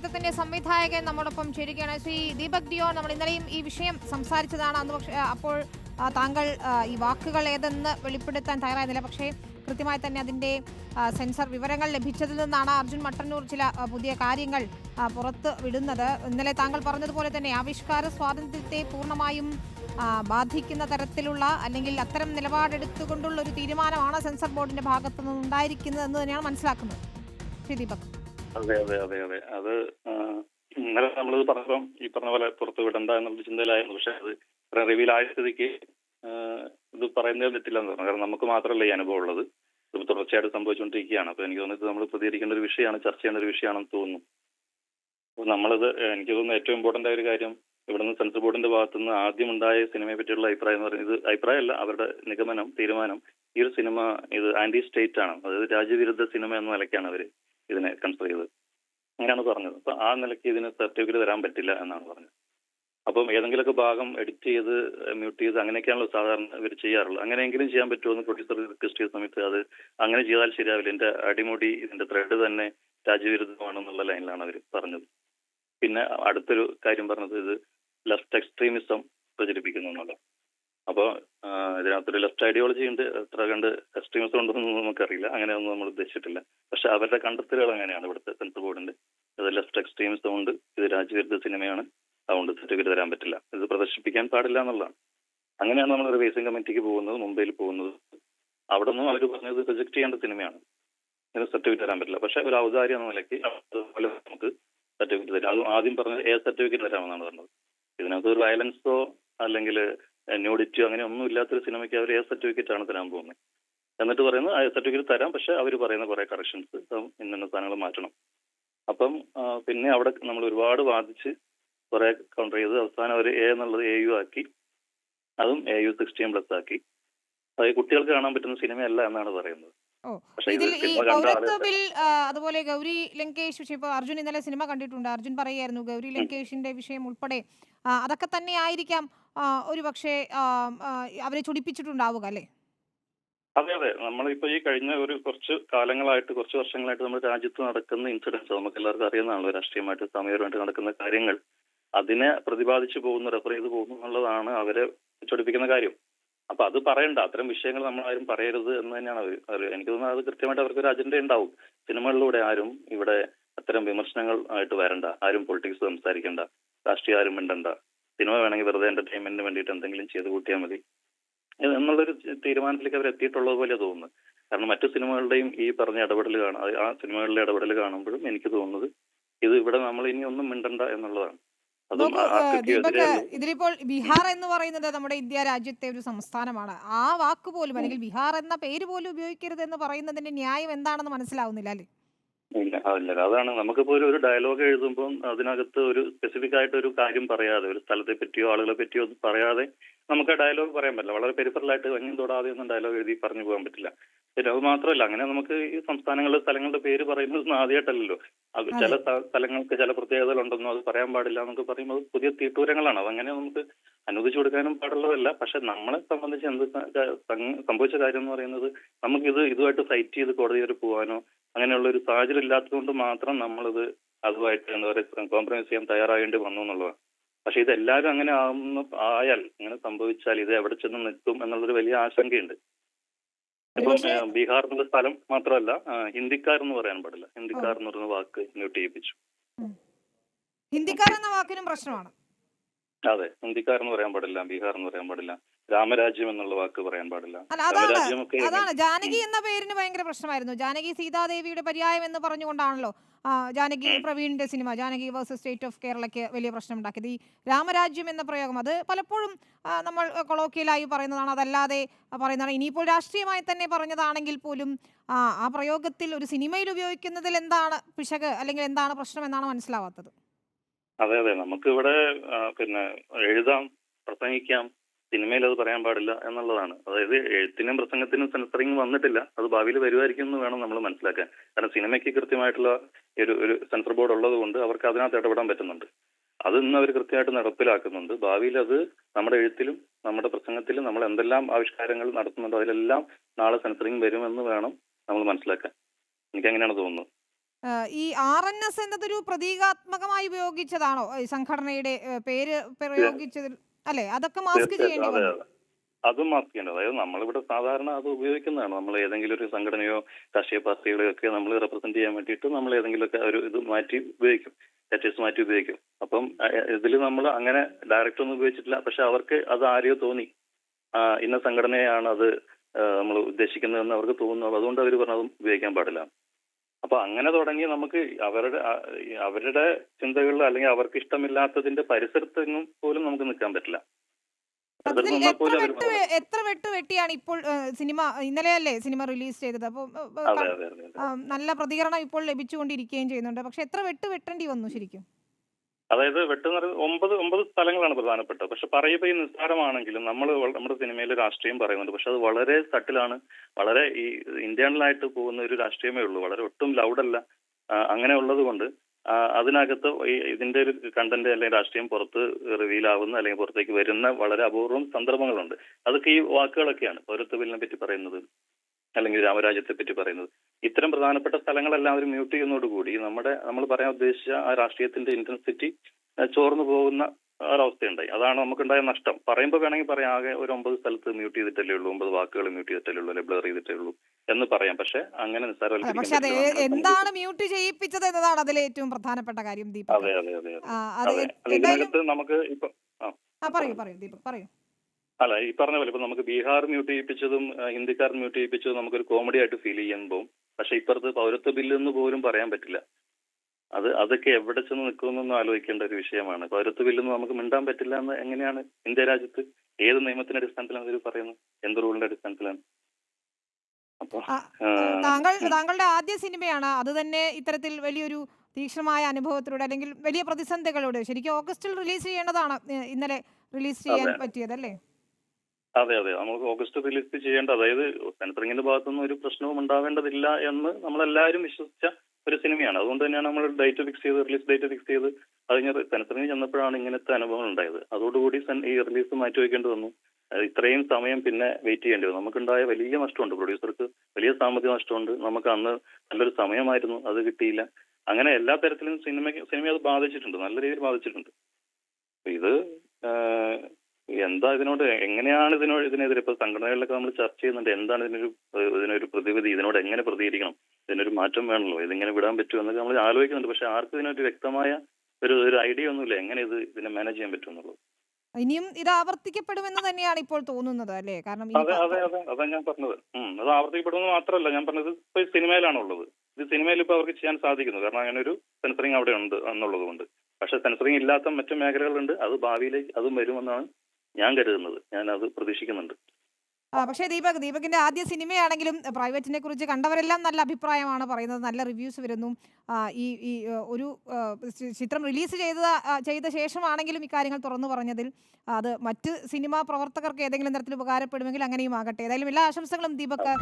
ചിത്രത്തിന്റെ സംവിധായകൻ നമ്മളൊപ്പം ചേരുകയാണ്. ശ്രീ ദീപക് ദിയോ നമ്മൾ ഇന്നലെയും ഈ വിഷയം സംസാരിച്ചതാണ്. അന്ന് പക്ഷേ അപ്പോൾ താങ്കൾ ഈ വാക്കുകൾ ഏതെന്ന് വെളിപ്പെടുത്താൻ തയ്യാറായിരുന്നില്ല പക്ഷേ കൃത്യമായി തന്നെ അതിന്റെ സെൻസർ വിവരങ്ങൾ ലഭിച്ചതിൽ നിന്നാണ് അർജുൻ മട്ടന്നൂർ ചില പുതിയ കാര്യങ്ങൾ പുറത്ത് വിടുന്നത്. ഇന്നലെ താങ്കൾ പറഞ്ഞതുപോലെ തന്നെ ആവിഷ്കാര സ്വാതന്ത്ര്യത്തെ പൂർണമായും ബാധിക്കുന്ന തരത്തിലുള്ള അല്ലെങ്കിൽ അത്തരം നിലപാടെടുത്തുകൊണ്ടുള്ള ഒരു തീരുമാനമാണ് സെൻസർ ബോർഡിന്റെ ഭാഗത്തു നിന്ന് ഉണ്ടായിരിക്കുന്നത് എന്ന് തന്നെയാണ് മനസ്സിലാക്കുന്നത്. ശ്രീ ദീപക്. അതെ അതെ അതെ അതെ. അത് ഇന്നലെ നമ്മളിത് പറഞ്ഞപ്പം ഈ പറഞ്ഞ പോലെ പുറത്ത് വിടണ്ട എന്നുള്ള ചിന്തയിലായിരുന്നു. പക്ഷെ അത് ഇത്ര റിവീൽ ആയ സ്ഥിതിക്ക് ഇത് പറയുന്നതിൽ തെറ്റില്ലെന്ന് പറഞ്ഞു. കാരണം നമുക്ക് മാത്രമല്ല ഈ അനുഭവം ഉള്ളത്. ഇത് തുടർച്ചയായിട്ട് സംഭവിച്ചുകൊണ്ടിരിക്കുകയാണ്. അപ്പൊ എനിക്ക് തോന്നുന്നത് നമ്മൾ പ്രതികരിക്കേണ്ട ഒരു വിഷയമാണ് ചർച്ച ചെയ്യേണ്ട ഒരു വിഷയമാണെന്ന് തോന്നുന്നു. അപ്പൊ നമ്മളിത് എനിക്ക് തോന്നുന്നു ഏറ്റവും ഇമ്പോർട്ടന്റ് ആയ ഒരു കാര്യം ഇവിടുന്ന് സെൻസർ ബോർഡിന്റെ ഭാഗത്തുനിന്ന് ആദ്യം ഉണ്ടായ സിനിമയെ പറ്റിയുള്ള അഭിപ്രായം എന്ന് പറയുന്നത് അഭിപ്രായമല്ല അവരുടെ നിഗമനം തീരുമാനം. ഈ ഒരു സിനിമ ഇത് ആന്റി സ്റ്റേറ്റ് ആണ്. അതായത് രാജ്യവിരുദ്ധ സിനിമ എന്ന നിലയ്ക്കാണ് അവർ ഇതിനെ കൺസിഡർ ചെയ്തത്. അങ്ങനെയാണ് പറഞ്ഞത്. അപ്പൊ ആ നിലയ്ക്ക് ഇതിന് സർട്ടിഫിക്കറ്റ് തരാൻ പറ്റില്ല എന്നാണ് പറഞ്ഞത്. അപ്പം ഏതെങ്കിലുമൊക്കെ ഭാഗം എഡിറ്റ് ചെയ്ത് മ്യൂട്ട് ചെയ്ത് അങ്ങനെയൊക്കെയാണല്ലോ സാധാരണ ഇവർ ചെയ്യാറുള്ളത്. അങ്ങനെയെങ്കിലും ചെയ്യാൻ പറ്റുമോ എന്ന് പ്രൊഡ്യൂസർ റിക്വസ്റ്റ് ചെയ്ത സമയത്ത് അത് അങ്ങനെ ചെയ്താൽ ശരിയാവില്ല. എന്റെ അടിമുടി ഇതിന്റെ ത്രെഡ് തന്നെ രാജ്യവിരുദ്ധമാണെന്നുള്ള ലൈനിലാണ് അവർ പറഞ്ഞത്. പിന്നെ അടുത്തൊരു കാര്യം പറഞ്ഞത് ഇത് ലെഫ്റ്റ് എക്സ്ട്രീമിസം പ്രചരിപ്പിക്കുന്നു എന്നുള്ളത്. അപ്പോൾ ഇതിനകത്തൊരു ലെഫ്റ്റ് ഐഡിയോളജി ഉണ്ട്. എത്ര കണ്ട് എക്സ്ട്രീമിസം ഉണ്ടെന്നൊന്നും നമുക്കറിയില്ല. അങ്ങനെയൊന്നും നമ്മൾ ഉദ്ദേശിച്ചിട്ടില്ല. പക്ഷെ അവരുടെ കണ്ടെത്തലുകൾ അങ്ങനെയാണ് ഇവിടുത്തെ സെൻസർ ബോർഡിന്റെ ഇത് ലെഫ്റ്റ് എക്സ്ട്രീംസ് ഉണ്ട് ഇത് രാജ്യവിരുദ്ധ സിനിമയാണ്. അതുകൊണ്ട് സർട്ടിഫിക്കറ്റ് തരാൻ പറ്റില്ല. ഇത് പ്രദർശിപ്പിക്കാൻ പാടില്ല എന്നുള്ളതാണ്. അങ്ങനെയാണ് നമ്മൾ റിവേഴ്സിംഗ് കമ്മിറ്റിക്ക് പോകുന്നത് മുംബൈയിൽ പോകുന്നത്. അവിടെ നിന്നും അവർ പറഞ്ഞത് റിജക്ട് ചെയ്യേണ്ട സിനിമയാണ്. ഇതിന് സർട്ടിഫിക്കറ്റ് തരാൻ പറ്റില്ല. പക്ഷെ ഒരു ഔദാര്യം എന്ന നിലയ്ക്ക് അതുപോലെ നമുക്ക് സർട്ടിഫിക്കറ്റ് തരാം. അതും ആദ്യം പറഞ്ഞത് ഏ സർട്ടിഫിക്കറ്റ് തരാമെന്നാണ് പറഞ്ഞത്. ഇതിനകത്ത് ഒരു വയലൻസോ അല്ലെങ്കിൽ ന്യൂഡിറ്റിയോ അങ്ങനെ ഒന്നും ഇല്ലാത്തൊരു സിനിമയ്ക്ക് അവർ ഏ സർട്ടിഫിക്കറ്റ് ആണ് തരാൻ പോകുന്നത്. എന്നിട്ട് പറയുന്നത് ആ സർട്ടിഫിക്കറ്റ് തരാം പക്ഷെ അവർ പറയുന്ന കുറെ കറക്ഷൻസ് ഇന്ന സാധനങ്ങൾ മാറ്റണം. അപ്പം പിന്നെ അവിടെ നമ്മൾ ഒരുപാട് വാദിച്ച് കുറെ കൗണ്ടർ ചെയ്ത് അവസാനം അവർ എ എന്നുള്ളത് എ യു ആക്കി അതും എ യു സിക്സ്റ്റീൻ പ്ലസ് ആക്കി. അത് കുട്ടികൾക്ക് കാണാൻ പറ്റുന്ന സിനിമയല്ല എന്നാണ് പറയുന്നത്. ഇതിൽ ഈ സിനിമ പൗരത്വ ബിൽ അതുപോലെ ഗൗരി ലങ്കേഷ് വിഷയം ഇപ്പോൾ അർജുൻ ഇന്നലെ സിനിമ കണ്ടിട്ടുണ്ട്. അർജുൻ പറയായിരുന്നു ഗൗരി ലങ്കേഷിന്റെ വിഷയം ഉൾപ്പെടെ അതൊക്കെ തന്നെ ആയിരിക്കാം ഒരു പക്ഷേ അവരെ ചൊടിപ്പിച്ചിട്ടുണ്ടാവുക അല്ലേ? അതെ അതെ. നമ്മളിപ്പോ ഈ കഴിഞ്ഞ ഒരു കുറച്ച് കാലങ്ങളായിട്ട് കുറച്ച് വർഷങ്ങളായിട്ട് നമ്മുടെ രാജ്യത്ത് നടക്കുന്ന ഇൻസിഡൻസ് നമുക്ക് എല്ലാവർക്കും അറിയുന്നതാണല്ലോ. രാഷ്ട്രീയമായിട്ട് സമയപരമായിട്ട് നടക്കുന്ന കാര്യങ്ങൾ. അതിനെ പ്രതിപാദിച്ചു പോകുന്നു റെഫർ ചെയ്ത് പോകുന്നു എന്നുള്ളതാണ് അവരെ ചൊടിപ്പിക്കുന്ന കാര്യം. അപ്പൊ അത് പറയണ്ട. അത്തരം വിഷയങ്ങൾ നമ്മൾ ആരും പറയരുത് എന്ന് തന്നെയാണ് അവർ എനിക്ക് തോന്നുന്നത് അത് കൃത്യമായിട്ട് അവർക്ക് ഒരു അജണ്ട ഉണ്ടാവും. സിനിമകളിലൂടെ ആരും ഇവിടെ അത്തരം വിമർശനങ്ങൾ ആയിട്ട് വരണ്ട. ആരും പൊളിറ്റിക്സ് സംസാരിക്കണ്ട. രാഷ്ട്രീയ ആരും മിണ്ടണ്ട. സിനിമ വേണമെങ്കിൽ വെറുതെ എന്റർടൈൻമെന്റിന് വേണ്ടിയിട്ട് എന്തെങ്കിലും ചെയ്ത് കൂട്ടിയാൽ മതി. എന്നുള്ളൊരു തീരുമാനത്തിലേക്ക് അവർ എത്തിയിട്ടുള്ളത് പോലെ തോന്നുന്നു. കാരണം മറ്റു സിനിമകളുടെയും ഈ പറഞ്ഞ ഇടപെടൽ കാണാം ആ സിനിമകളിലെ ഇടപെടൽ കാണുമ്പോഴും എനിക്ക് തോന്നുന്നത് ഇത് ഇവിടെ നമ്മൾ ഇനി ഒന്നും മിണ്ടണ്ട എന്നുള്ളതാണ്. ദീപക് ഇതിലിപ്പോൾ ബീഹാർ എന്ന് പറയുന്നത് നമ്മുടെ ഇന്ത്യ രാജ്യത്തെ ഒരു സംസ്ഥാനമാണ്. ആ വാക്ക് പോലും അല്ലെങ്കിൽ ബീഹാർ എന്ന പേര് പോലും ഉപയോഗിക്കരുത് എന്ന് പറയുന്നതിന്റെ ന്യായം എന്താണെന്ന് മനസ്സിലാവുന്നില്ല അല്ലേ? ഇല്ല അതല്ല അതാണ്. നമുക്കിപ്പോ ഒരു ഒരു ഡയലോഗ് എഴുതുമ്പോൾ അതിനകത്ത് ഒരു സ്പെസിഫിക് ആയിട്ട് ഒരു കാര്യം പറയാതെ ഒരു സ്ഥലത്തെ പറ്റിയോ ആളുകളെ പറ്റിയോ ഒന്നും പറയാതെ നമുക്ക് ആ ഡയലോഗ് പറയാൻ പറ്റില്ല. വളരെ പെരിഫറലായിട്ട് വഞ്ഞും തൊടാതെ ഒന്നും ഡയലോഗ് എഴുതി പറഞ്ഞു പോകാൻ പറ്റില്ല. പിന്നെ അത് മാത്രമല്ല അങ്ങനെ നമുക്ക് ഈ സംസ്ഥാനങ്ങളിലെ സ്ഥലങ്ങളുടെ പേര് പറയുന്നത് ആദ്യമായിട്ടല്ലല്ലോ അത് ചില സ്ഥലങ്ങൾക്ക് ചില പ്രത്യേകതകൾ ഉണ്ടെന്നോ അത് പറയാൻ പാടില്ല എന്നൊക്കെ പറയുമ്പോൾ അത് പുതിയ തീട്ടൂരങ്ങളാണ്. അതങ്ങനെ നമുക്ക് അനുവദിച്ചു കൊടുക്കാനും പാടുള്ളതല്ല. പക്ഷെ നമ്മളെ സംബന്ധിച്ച് എന്ത് സംഭവിച്ച കാര്യം എന്ന് പറയുന്നത് നമുക്കിത് ഇതുമായിട്ട് ഫൈറ്റ് ചെയ്ത് കോടതി വരെ പോകാനോ അങ്ങനെയുള്ള ഒരു സാഹചര്യം ഇല്ലാത്തതുകൊണ്ട് മാത്രം നമ്മളിത് അതുമായിട്ട് എന്താ പറയുക കോംപ്രമൈസ് ചെയ്യാൻ തയ്യാറാകേണ്ടി വന്നു എന്നുള്ളതാണ്. പക്ഷെ ഇത് എല്ലാവരും അങ്ങനെ ആവുന്ന ആയാൽ ഇങ്ങനെ സംഭവിച്ചാൽ ഇത് എവിടെ ചെന്ന് നിൽക്കും എന്നുള്ളൊരു വലിയ ആശങ്കയുണ്ട്. ഇപ്പം ബീഹാർ എന്നുള്ള സ്ഥലം മാത്രമല്ല ഹിന്ദിക്കാർ എന്ന് പറയാൻ പാടില്ല. ഹിന്ദിക്കാർ എന്ന് പറയുന്ന വാക്ക് മ്യൂട്ട് ചെയ്യിപ്പിച്ചു ഹിന്ദിക്കാർ എന്ന വാക്കിനും പ്രശ്നമാണ്. അതെ ഹിന്ദിക്കാർ എന്ന് പറയാൻ പാടില്ല ബീഹാർ എന്ന് പറയാൻ പാടില്ല. രാമരാജ്യം എന്നുള്ള വാക്ക് പറയാൻ പാടില്ല. അതാണ്. രാമരാജ്യമൊക്കെ അതാണ്. ജാനകി എന്ന പേരിന് ഭയങ്കര പ്രശ്നമായിരുന്നു. ജാനകി സീതാദേവിയുടെ പര്യായം എന്ന് പറഞ്ഞുകൊണ്ടാണല്ലോ ജാനകി പ്രവീണിന്റെ സിനിമ ജാനകി വേഴ്സസ് സ്റ്റേറ്റ് ഓഫ് കേരളയ്ക്ക് വലിയ പ്രശ്നം ഉണ്ടാക്കിയത് ഈ രാമരാജ്യം എന്ന പ്രയോഗം അത് പലപ്പോഴും നമ്മൾ കൊളോക്കിയലായി പറയുന്നതാണ്. അതല്ലാതെ പറയുന്നതാണ്. ഇനിയിപ്പോൾ രാഷ്ട്രീയമായി തന്നെ പറഞ്ഞതാണെങ്കിൽ പോലും ആ ആ പ്രയോഗത്തിൽ ഒരു സിനിമയിൽ ഉപയോഗിക്കുന്നതിൽ എന്താണ് പിശക് അല്ലെങ്കിൽ എന്താണ് പ്രശ്നം എന്നാണ് മനസ്സിലാവാത്തത്. അതെ അതെ. നമുക്കിവിടെ പിന്നെ എഴുതാം പ്രസംഗിക്കാം സിനിമയിൽ അത് പറയാൻ പാടില്ല എന്നുള്ളതാണ്. അതായത് എഴുത്തിനും പ്രസംഗത്തിനും സെൻസറിങ് വന്നിട്ടില്ല. അത് ഭാവിയിൽ വരുമായിരിക്കും എന്ന് വേണം നമ്മൾ മനസ്സിലാക്കാൻ. കാരണം സിനിമയ്ക്ക് കൃത്യമായിട്ടുള്ള ഒരു ഒരു സെൻസർ ബോർഡ് ഉള്ളത് കൊണ്ട് അവർക്ക് അതിനകത്ത് ഇടപെടാൻ പറ്റുന്നുണ്ട്. അത് ഇന്ന് അവർ കൃത്യമായിട്ട് നടപ്പിലാക്കുന്നുണ്ട്. ഭാവിയിൽ അത് നമ്മുടെ എഴുത്തിലും നമ്മുടെ പ്രസംഗത്തിലും നമ്മൾ എന്തെല്ലാം ആവിഷ്കാരങ്ങൾ നടത്തുന്നുണ്ടോ അതിലെല്ലാം നാളെ സെൻസറിങ് വരുമെന്ന് വേണം നമ്മൾ മനസ്സിലാക്കാൻ. എനിക്ക് അങ്ങനെയാണ് തോന്നുന്നത് ഈ ആർ എൻ എസ് എന്നതൊരു പ്രതീകാത്മകമായി ഉപയോഗിച്ചതാണോ? ഈ സംഘടനയുടെ പേര് പ്രയോഗിച്ചതിൽ അല്ലെ? അതൊക്കെ മാസ്ക് ചെയ്യേണ്ടി അതെ അതും. മാസ്ക് ചെയ്യേണ്ടത് അതായത് നമ്മളിവിടെ സാധാരണ അത് ഉപയോഗിക്കുന്നതാണ്. നമ്മൾ ഏതെങ്കിലും ഒരു സംഘടനയോ രാഷ്ട്രീയ പാർട്ടികളെയോ ഒക്കെ നമ്മൾ റെപ്രസെന്റ് ചെയ്യാൻ വേണ്ടിയിട്ട് നമ്മൾ ഏതെങ്കിലുമൊക്കെ ഒരു ഇത് മാറ്റി ഉപയോഗിക്കും. ലെറ്റേഴ്സ് മാറ്റി ഉപയോഗിക്കും. അപ്പം ഇതിൽ നമ്മൾ അങ്ങനെ ഡയറക്റ്റ് ഒന്നും ഉപയോഗിച്ചിട്ടില്ല. പക്ഷെ അവർക്ക് അത് ആരെയോ തോന്നി. ഇന്ന സംഘടനയാണ് അത് നമ്മൾ ഉദ്ദേശിക്കുന്നതെന്ന് അവർക്ക് തോന്നുന്നു. അതുകൊണ്ട് അവർ പറഞ്ഞത് ഉപയോഗിക്കാൻ പാടില്ല. അപ്പൊ അങ്ങനെ തുടങ്ങി നമുക്ക് അവരുടെ അവരുടെ ചിന്തകളിൽ അല്ലെങ്കിൽ അവർക്ക് ഇഷ്ടമില്ലാത്തതിന്റെ പരിസരത്തെങ്ങും പോലും നമുക്ക് നിൽക്കാൻ പറ്റില്ല. എത്ര വെട്ട് വെട്ടിയാണ് ഇപ്പോൾ സിനിമ ഇന്നലെയല്ലേ സിനിമ റിലീസ് ചെയ്തത്? അപ്പോൾ നല്ല പ്രതികരണം ഇപ്പോൾ ലഭിച്ചുകൊണ്ടിരിക്കുകയും ചെയ്യുന്നുണ്ട്. പക്ഷെ എത്ര വെട്ട് വെട്ടേണ്ടി വന്നു ശരിക്കും? അതായത് വെട്ടെന്ന് പറയുന്നത് ഒമ്പത് ഒമ്പത് സ്ഥലങ്ങളാണ് പ്രധാനപ്പെട്ടത്. പക്ഷെ പറയുമ്പോൾ ഈ നിസ്സാരമാണെങ്കിലും നമ്മൾ നമ്മുടെ സിനിമയിൽ രാഷ്ട്രീയം പറയുന്നുണ്ട്. പക്ഷെ അത് വളരെ സട്ടിലാണ് വളരെ ഈ ഇന്റേണൽ ആയിട്ട് പോകുന്ന ഒരു രാഷ്ട്രീയമേ ഉള്ളൂ. വളരെ ഒട്ടും ലൗഡല്ല. അങ്ങനെ ഉള്ളത് കൊണ്ട് അതിനകത്ത് ഇതിന്റെ ഒരു കണ്ടന്റ് അല്ലെങ്കിൽ രാഷ്ട്രീയം പുറത്ത് റിവീൽ ആവുന്ന അല്ലെങ്കിൽ പുറത്തേക്ക് വരുന്ന വളരെ അപൂർവം സന്ദർഭങ്ങളുണ്ട്. അതൊക്കെ ഈ വാക്കുകളൊക്കെയാണ് പൗരത്വ ബില്ലിനെ പറ്റി പറയുന്നത്. അല്ലെങ്കിൽ രാമരാജ്യത്തെ പറ്റി പറയുന്നത്. ഇത്തരം പ്രധാനപ്പെട്ട സ്ഥലങ്ങളെല്ലാം അവർ മ്യൂട്ട് ചെയ്യുന്നതോടുകൂടി നമ്മുടെ നമ്മൾ പറയാൻ ഉദ്ദേശിച്ച ആ രാഷ്ട്രീയത്തിന്റെ ഇന്റൻസിറ്റി ചോർന്നു പോകുന്ന ഒരവസ്ഥയുണ്ടായി. അതാണ് നമുക്കുണ്ടായ നഷ്ടം. പറയുമ്പോൾ വേണമെങ്കിൽ പറയാം ആകെ ഒരു ഒമ്പത് സ്ഥലത്ത് മ്യൂട്ട് ചെയ്തിട്ടല്ലേ ഉള്ളൂ ഒമ്പത് വാക്കുകൾ മ്യൂട്ട് ചെയ്തിട്ടല്ലേ ഉള്ളൂ അല്ലെ ബ്ലർ ചെയ്തിട്ടേ ഉള്ളൂ എന്ന് പറയാം. പക്ഷെ അങ്ങനെ പക്ഷെ അത് എന്താണ് മ്യൂട്ട് ചെയ്യിപ്പിച്ചത് എന്നതാണ് അതിലെ ഏറ്റവും പ്രധാനപ്പെട്ട കാര്യം ദീപക്. അതെ അതെ അതെ ഇതിനകത്ത് നമുക്ക് ഇപ്പൊ പറയൂ പറയൂ ദീപക് പറയൂ. അല്ല ഈ പറഞ്ഞ പോലെ ഇപ്പൊ നമുക്ക് ബീഹാർ മ്യൂട്ട് ചെയ്യിപ്പിച്ചതും ഹിന്ദിക്കാർ മ്യൂട്ട് ചെയ്യിപ്പിച്ചതും നമുക്കൊരു കോമഡി ആയിട്ട് ഫീൽ ചെയ്യാൻ പോകും പക്ഷെ ഇപ്പുറത്ത് പൗരത്വ ബില്ല് എന്ന് പോലും പറയാൻ പറ്റില്ല. അത് അതൊക്കെ എവിടെ ചെന്ന് നിൽക്കുമെന്നൊന്നും ആലോചിക്കേണ്ട ഒരു വിഷയമാണ്. പൗരത്വ ബില്ലെന്ന് നമുക്ക് മിണ്ടാൻ പറ്റില്ല എന്ന് എങ്ങനെയാണ് ഇന്ത്യ രാജ്യത്ത് ഏത് നിയമത്തിന്റെ അടിസ്ഥാനത്തിലാണ് ഇവർ പറയുന്നത്? എന്ത് റൂളിന്റെ അടിസ്ഥാനത്തിലാണ്? താങ്കൾ താങ്കളുടെ ആദ്യ സിനിമയാണ്. അത് തന്നെ ഇത്തരത്തിൽ വലിയൊരു തീക്ഷ്ണമായ അനുഭവത്തിലൂടെ അല്ലെങ്കിൽ വലിയ പ്രതിസന്ധികളോട് ശരിക്കും ഓഗസ്റ്റിൽ റിലീസ് ചെയ്യേണ്ടതാണ് ഇന്നലെ റിലീസ് ചെയ്യാൻ അതെ. അതെ അതെ. നമുക്ക് ഓഗസ്റ്റ് റിലീസ് ചെയ്യേണ്ട അതായത് സെൻസറിങ്ങിന്റെ ഭാഗത്തുനിന്ന് ഒരു പ്രശ്നവും ഉണ്ടാവേണ്ടതില്ല എന്ന് നമ്മളെല്ലാവരും വിശ്വസിച്ച ഒരു സിനിമയാണ്. അതുകൊണ്ട് തന്നെയാണ് നമ്മൾ ഡേറ്റ് ഫിക്സ് ചെയ്ത് റിലീസ് ഡേറ്റ് ഫിക്സ് ചെയ്ത് കഴിഞ്ഞ് സെൻസറിങ് ചെന്നപ്പോഴാണ് ഇങ്ങനത്തെ അനുഭവങ്ങൾ ഉണ്ടായത്. അതോടുകൂടി ഈ റിലീസ് മാറ്റി വയ്ക്കേണ്ടി വന്നു. ഇത്രയും സമയം പിന്നെ വെയിറ്റ് ചെയ്യേണ്ടി വന്നു. നമുക്കുണ്ടായ വലിയ നഷ്ടമുണ്ട്. പ്രൊഡ്യൂസർക്ക് വലിയ സാമ്പത്തിക നഷ്ടമുണ്ട്. നമുക്ക് അന്ന് നല്ലൊരു സമയമായിരുന്നു. അത് കിട്ടിയില്ല. അങ്ങനെ എല്ലാ തരത്തിലും സിനിമ സിനിമയെ അത് ബാധിച്ചിട്ടുണ്ട്. നല്ല രീതിയിൽ ബാധിച്ചിട്ടുണ്ട്. ഇത് എന്താ ഇതിനോട് എങ്ങനെയാണ് ഇതിനോട് ഇതിനെതിരെ ഇപ്പൊ സംഘടനകളിലൊക്കെ നമ്മൾ ചർച്ച ചെയ്യുന്നുണ്ട്. എന്താണ് ഇതിനൊരു ഇതിനൊരു പ്രതിവിധി ഇതിനോട് എങ്ങനെ പ്രതികരിക്കണം? ഇതിനൊരു മാറ്റം വേണമല്ലോ ഇതിങ്ങനെ വിടാൻ പറ്റുമോ എന്നൊക്കെ നമ്മൾ ആലോചിക്കുന്നുണ്ട്. പക്ഷെ ആർക്കും ഇതിനൊരു വ്യക്തമായ ഒരു ഒരു ഐഡിയ ഒന്നുമില്ല എങ്ങനെ ഇത് ഇതിനെ മാനേജ് ചെയ്യാൻ പറ്റുമെന്നുള്ളത് ഇനിയും ഇത് ആവർത്തിക്കപ്പെടുമെന്ന് തന്നെയാണ് ഇപ്പോൾ തോന്നുന്നത് അല്ലേ? കാരണം അതെ അതെ അതെ. അതാ ഞാൻ പറഞ്ഞത്. അത് ആവർത്തിക്കപ്പെടുമെന്ന് മാത്രമല്ല. ഞാൻ പറഞ്ഞത് ഇപ്പൊ സിനിമയിലാണ് സിനിമയിലാണുള്ളത്. ഇത് സിനിമയിൽ ഇപ്പൊ അവർക്ക് ചെയ്യാൻ സാധിക്കുന്നു. കാരണം അങ്ങനെ ഒരു സെൻസറിങ് അവിടെ ഉണ്ട് എന്നുള്ളത് കൊണ്ട്. പക്ഷെ സെൻസറിങ് ഇല്ലാത്ത മറ്റു മേഖലകളുണ്ട്. അത് ഭാവിയിലേക്ക് അതും വരുമെന്നാണ് ഞാൻ കരുതുന്നത്. ഞാൻ അത് പ്രതീക്ഷിക്കുന്നുണ്ട് പക്ഷേ ദീപക് ദീപകിന്റെ ആദ്യ സിനിമയാണെങ്കിലും പ്രൈവറ്റിനെ കുറിച്ച് കണ്ടവരെല്ലാം നല്ല അഭിപ്രായമാണ് പറയുന്നത്. നല്ല റിവ്യൂസ് വരുന്നു. ഈ ഈ ഒരു ചിത്രം റിലീസ് ചെയ്ത ചെയ്ത ശേഷമാണെങ്കിലും ഇക്കാര്യങ്ങൾ തുറന്നു പറഞ്ഞതിൽ അത് മറ്റ് സിനിമാ പ്രവർത്തകർക്ക് ഏതെങ്കിലും തരത്തിൽ ഉപകാരപ്പെടുമെങ്കിൽ അങ്ങനെയും ആകട്ടെ. ഏതായാലും എല്ലാ ആശംസകളും ദീപക്.